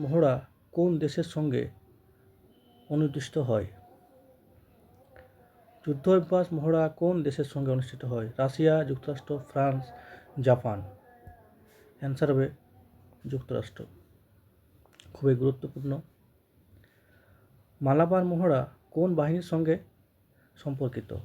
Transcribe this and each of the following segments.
মহড়া কোন দেশের সঙ্গে অনুষ্ঠিত হয়? যুদ্ধ অভ্যাস মহড়া কোন দেশের সঙ্গে অনুষ্ঠিত হয়? রাশিয়া, যুক্তরাষ্ট্র, ফ্রান্স, জাপান। অ্যান্সার হবে যুক্তরাষ্ট্র। খুবই গুরুত্বপূর্ণ। মালাবার মহড়া কোন বাহিনীর সঙ্গে সম্পর্কিত?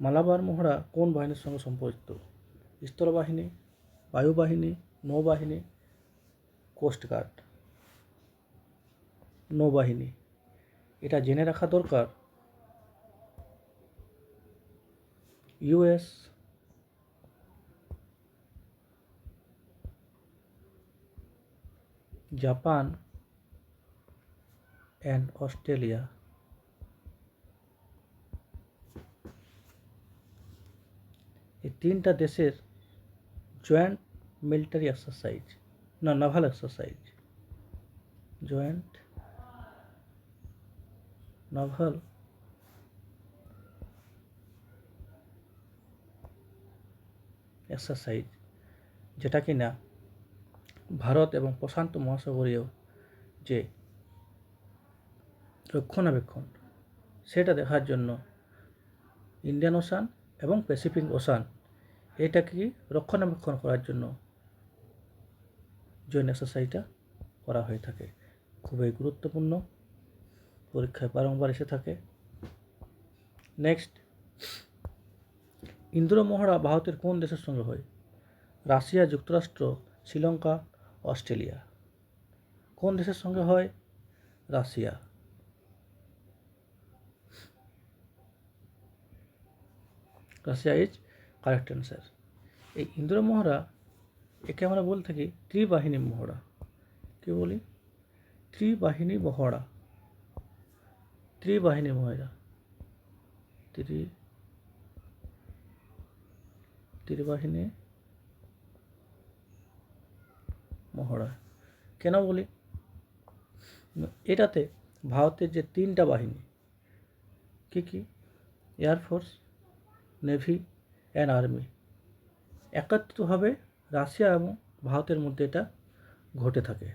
মালাবার মহড়া কোন বাহিনীর সঙ্গে সম্পর্কিত? স্থলবাহিনী, বায়ুবাহিনী, নৌবাহিনী, কোস্টগার্ড। নৌবাহিনী। এটা জেনে রাখা দরকার ইউএস জাপান অ্যান্ড অস্ট্রেলিয়া। এই তিনটা দেশের জয়েন্ট মিলিটারি এক্সারসাইজ না naval exercise joint naval exercise যেটা কি না, ভারত এবং প্রশান্ত মহাসাগরীয় যে রক্ষণাবেক্ষণ, সেটা দেখার জন্য ইন্ডিয়ান ওশান এবং প্যাসিফিক ওশান এটাকে রক্ষণাবেক্ষণ করার জন্য জয়েন্ট এক্সারসাইজটা করা হয়ে থাকে। খুবই গুরুত্বপূর্ণ। পরীক্ষায় বারংবার এসে থাকে। নেক্সট ইন্দ্র মহড়া ভারতের কোন দেশের সঙ্গে হয়? রাশিয়া, যুক্তরাষ্ট্র, শ্রীলঙ্কা, অস্ট্রেলিয়া। কোন দেশের সঙ্গে হয়? Russia. Russia is correct answer এই ইন্দ্র মহড়া একে আমরা বলে থাকি ত্রিবাহিনী মহড়া কি বলি? ত্রিবাহিনী মহড়া ত্রিবাহিনী মহড়া ত্রি, ত্রিবাহিনী মহড়া। কেন বলি? এটাতে ভারতের যে তিনটা বাহিনী, কি কি? Air force navy and army একত্রিতভাবে রাশিয়া এবং ভারতের মধ্যে এটা ঘটে থাকে।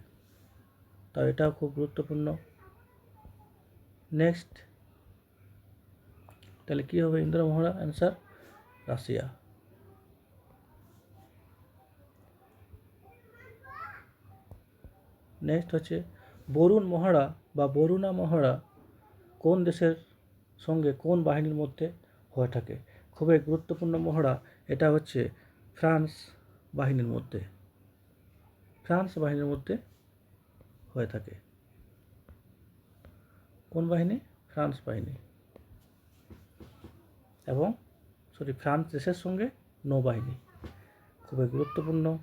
তাই এটাও খুব গুরুত্বপূর্ণ। নেক্সট তাহলে কী হবে ইন্দ্র মহড়া? Answer Russia. নেক্সট হচ্ছে, বরুণ মহড়া বা বরুণা মহড়া কোন দেশের সঙ্গে কোন বাহিনীর মধ্যে হয়ে থাকে? খুবই গুরুত্বপূর্ণ মহড়া। এটা হচ্ছে ফ্রান্স বাহিনীর মধ্যে। ফ্রান্স বাহিনীর মধ্যে হয়ে থাকে। কোন বাহিনী? ফ্রান্স বাহিনী। এবং সরি, ফ্রান্স দেশের সঙ্গে নৌবাহিনী। খুবই গুরুত্বপূর্ণ।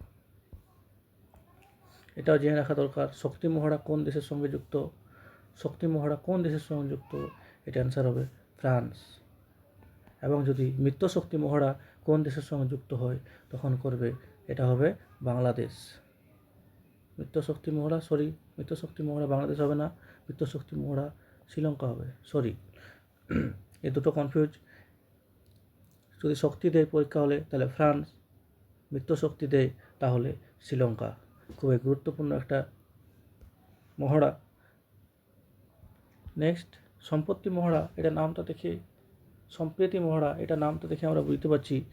এটাও জেনে রাখা দরকার, শক্তি মহড়া কোন দেশের সঙ্গে যুক্ত? শক্তি মহড়া কোন দেশের সঙ্গে যুক্ত? এটা অ্যান্সার হবে ফ্রান্স। এবং যদি মিত্র শক্তি মহড়া কোন দেশের সঙ্গে যুক্ত হয়, তখন করবে, এটা হবে বাংলাদেশ। মিত্র শক্তি মহড়া, সরি, মিত্র শক্তি মহড়া বাংলাদেশ হবে না। মিত্র শক্তি মহড়া শ্রীলঙ্কা হবে সরি এ দুটো কনফিউজ যদি শক্তি দেয় পরীক্ষা হলে, তাহলে ফ্রান্স, মিত্র শক্তি দেয়, তাহলে শ্রীলঙ্কা। খুবই গুরুত্বপূর্ণ একটা মহড়া। নেক্সট সম্পত্তি মহড়া, এটা নামটা দেখে, সম্প্রীতি মহড়া, এটা নামটা দেখে আমরা বুঝতে পারছি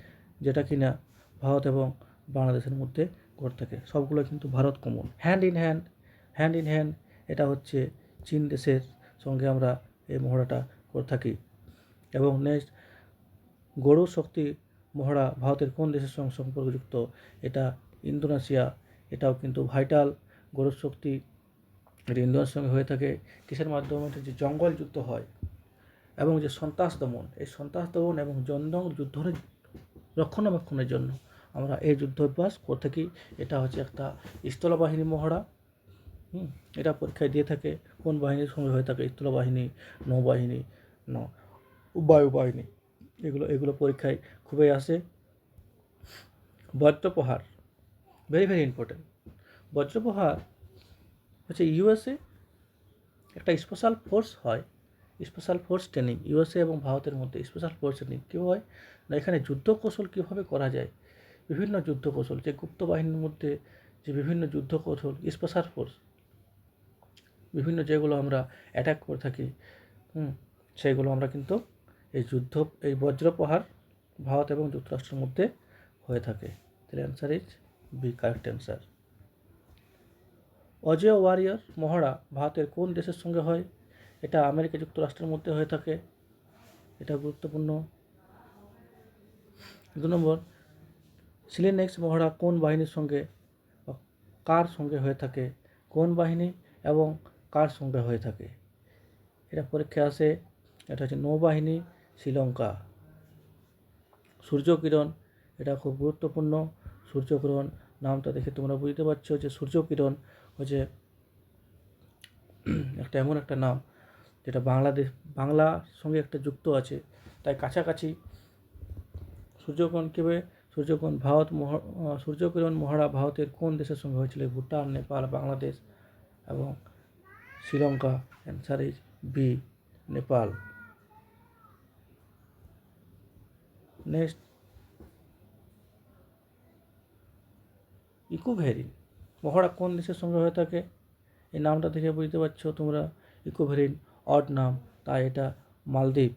যেটা কিনা ভারত এবং বাংলাদেশের মধ্যে ঘটে থাকে। সবগুলো কিন্তু Bharat common hand in hand hand in hand এটা হচ্ছে চীন দেশের সঙ্গে আমরা এই মহড়াটা করে থাকি। এবং নেক্সট গরু শক্তি মহড়া ভারতের কোন দেশের সঙ্গে সম্পর্কযুক্ত? এটা ইন্দোনেশিয়া। এটাও কিন্তু ভাইটাল গরুর শক্তি এটা ইন্দোনেশিয়ার সঙ্গে হয়ে থাকে। কিসের মাধ্যমে? যে জঙ্গল যুদ্ধ হয় এবং যে সন্ত্রাস দমন। এই সন্ত্রাস দমন এবং জঙ্গল যুদ্ধের রক্ষণাবেক্ষণের জন্য আমরা এই যুদ্ধ অভ্যাস করে থাকি। এটা হচ্ছে একটা স্থলবাহিনী মহড়া। এটা পরীক্ষায় দিয়ে থাকে কোন বাহিনীর সঙ্গে হয়ে থাকে স্থলবাহিনী নৌবাহিনী, ন বায়ুবাহিনী এগুলো এগুলো পরীক্ষায় খুবই আসে। Vajraprahar very very important Vajraprahar হচ্ছে ইউএসএ একটা স্পেশাল ফোর্স হয় স্পেশাল ফোর্স ট্রেনিং ইউএসএ এবং ভারতের মধ্যে স্পেশাল ফোর্স ট্রেনিং কী হয়? না, এখানে যুদ্ধ কৌশল কীভাবে করা যায়? বিভিন্ন যুদ্ধ কৌশল, যে গুপ্ত বাহিনীর মধ্যে যে বিভিন্ন যুদ্ধ কৌশল স্পেশাল ফোর্স বিভিন্ন যেগুলো আমরা অ্যাটাক করে থাকি, হুম সেইগুলো আমরা কিন্তু এই যুদ্ধ, এই বজ্রপ্রহার ভারত এবং যুক্তরাষ্ট্রের মধ্যে হয়ে থাকে। তাহলে answer is B correct answer Ajeya warrior মহড়া ভারতের কোন দেশের সঙ্গে হয়? এটা আমেরিকা যুক্তরাষ্ট্রের মধ্যে হয়ে থাকে। এটা গুরুত্বপূর্ণ। দু নম্বর সিলেনেক্স মহড়া কোন বাহিনীর সঙ্গে কার সঙ্গে হয়ে থাকে? কোন বাহিনী এবং কার সঙ্গে হয়ে থাকে? এটা পরীক্ষায় আসে, এটা হচ্ছে নৌবাহিনী শ্রীলঙ্কা। সূর্যকিরণ, এটা খুব গুরুত্বপূর্ণ। সূর্যকিরণ নামটা দেখে তোমরা বুঝতে পারছ যে সূর্যকিরণ হচ্ছে একটা এমন একটা নাম যেটা বাংলাদেশ বাংলার সঙ্গে একটা যুক্ত আছে। তাই কাছাকাছি সূর্যকিরণ কীভাবে, সূর্যকিরণ ভারত মহ, সূর্যকিরণ মহড়া ভারতের কোন দেশের সঙ্গে হয়েছিল ভুটান, নেপাল, বাংলাদেশ এবং Sri Lanka answer is B, Nepal. Next. Ekuverin. মহড়া কোন দেশের সঙ্গে হয়ে থাকে? এই নামটা দেখে বুঝতে পারছ তোমরা। ইকোভেরিন অড নাম, তাই এটা মালদ্বীপ।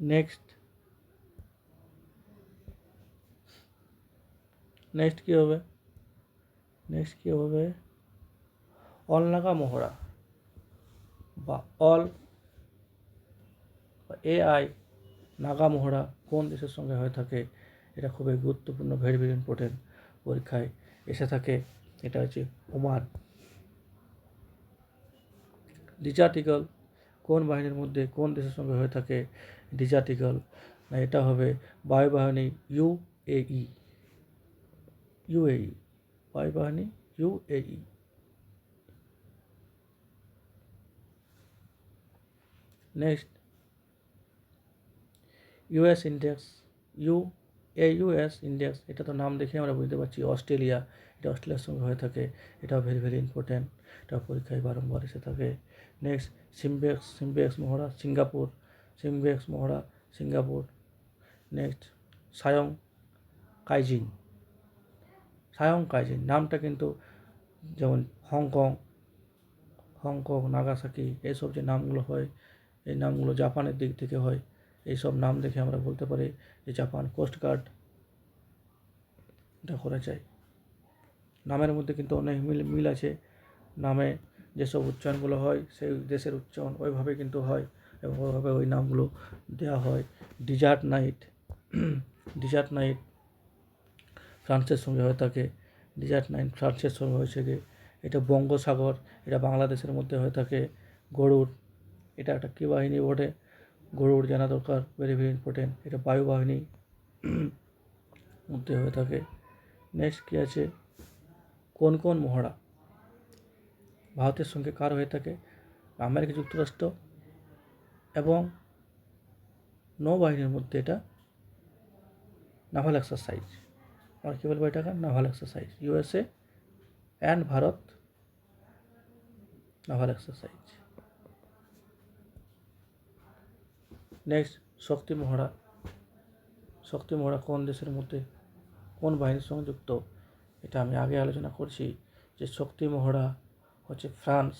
নেক্সট। নেক্সট কী হবে? নেক্সট কী হবে? অলনাগা মহড়া বা অল এ আই নাগা মহড়া কোন দেশের সঙ্গে হয়ে থাকে, এটা খুবই গুরুত্বপূর্ণ ভেরি ভেরি ইম্পর্টেন্ট পরীক্ষায় এসে থাকে। এটা হচ্ছে ওমান। ডিজার্টিকল কোন বাহিনীর মধ্যে কোন দেশের সঙ্গে হয়ে থাকে ডিজার্টিকল না, এটা হবে বায়ুবাহিনী UAE UAE বায়ুবাহিনী UAE next US index U A US index এটা তো নাম দেখে আমরা বুঝতে পারছি অস্ট্রেলিয়া। এটা অস্ট্রেলিয়ার সঙ্গে হয়ে থাকে। এটাও ভেরি ভেরি ইম্পর্ট্যান্ট এটা পরীক্ষায় বারংবার এসে থাকে। নেক্সট সিমবেক্স সিমবেক্স মহড়া সিঙ্গাপুর সিমবেক্স মহড়া সিঙ্গাপুর নেক্সট সায়ং কাইজিন সায়ং কাইজিন নামটা কিন্তু যেমন হংকং হংকং নাগাসাকি এইসব যে নামগুলো হয় এই নামগুলো জাপানের দিক থেকে হয়। এই সব নাম দেখে আমরা বলতে পারি যে জাপান কোস্ট গার্ড এটা করা যায়। নামের মধ্যে কিন্তু অনেক মিল মিল আছে। নামে যেসব উচ্চারণগুলো হয়, সেই দেশের উচ্চারণ ওইভাবে কিন্তু হয় এবং ওইভাবে ওই নামগুলো দেওয়া হয়। ডিজার্ট নাইট ডিজার্ট নাইট ফ্রান্সের সঙ্গে হয়ে থাকে। ডিজার্ট নাইট ফ্রান্সের সঙ্গে হয়েছে গিয়ে এটা বঙ্গোসাগর, এটা বাংলাদেশের মধ্যে হয়ে থাকে। গরুড় এটা একটা কী বাহিনী বটে? গরুড় জানা দরকার ভেরি ভেরি ইম্পর্টেন্ট এটা বায়ুবাহিনী মধ্যে হয়ে থাকে। নেক্সট কী আছে? কোন কোন মহড়া? ভারতের সঙ্গে কার হয়ে থাকে? আমেরিকা যুক্তরাষ্ট্র এবং নৌবাহিনীর মধ্যে এটা নাভাল এক্সারসাইজ আমরা কী বলব এটাকে? Naval exercise USA and Bharat naval exercise next Shakti মহড়া শক্তি মহড়া কোন দেশের মধ্যে কোন বাহিনীর সঙ্গে যুক্ত? এটা আমি আগে আলোচনা করছি যে শক্তি মহড়া হচ্ছে ফ্রান্স।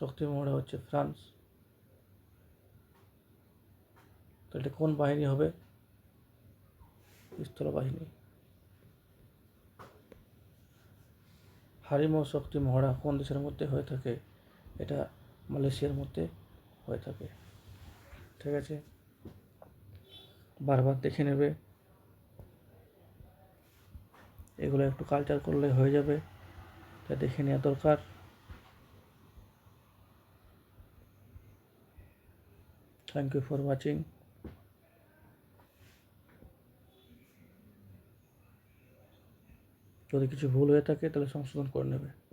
শক্তি মহড়া হচ্ছে ফ্রান্স। তো এটা কোন বাহিনী হবে? স্থল বাহিনী। হারিমো শক্তি মহড়া কোন দেশের মধ্যে হয়ে থাকে? এটা মালয়েশিয়ার মধ্যে হয়ে থাকে। ঠিক আছে? বারবার দেখে নেবে। এগুলো একটু কালচার করলে হয়ে যাবে। তা দেখে নেওয়া দরকার। থ্যাংক ইউ ফর ওয়াচিং যদি কিছু ভুল হয়ে থাকে, তাহলে সংশোধন করে নেবে।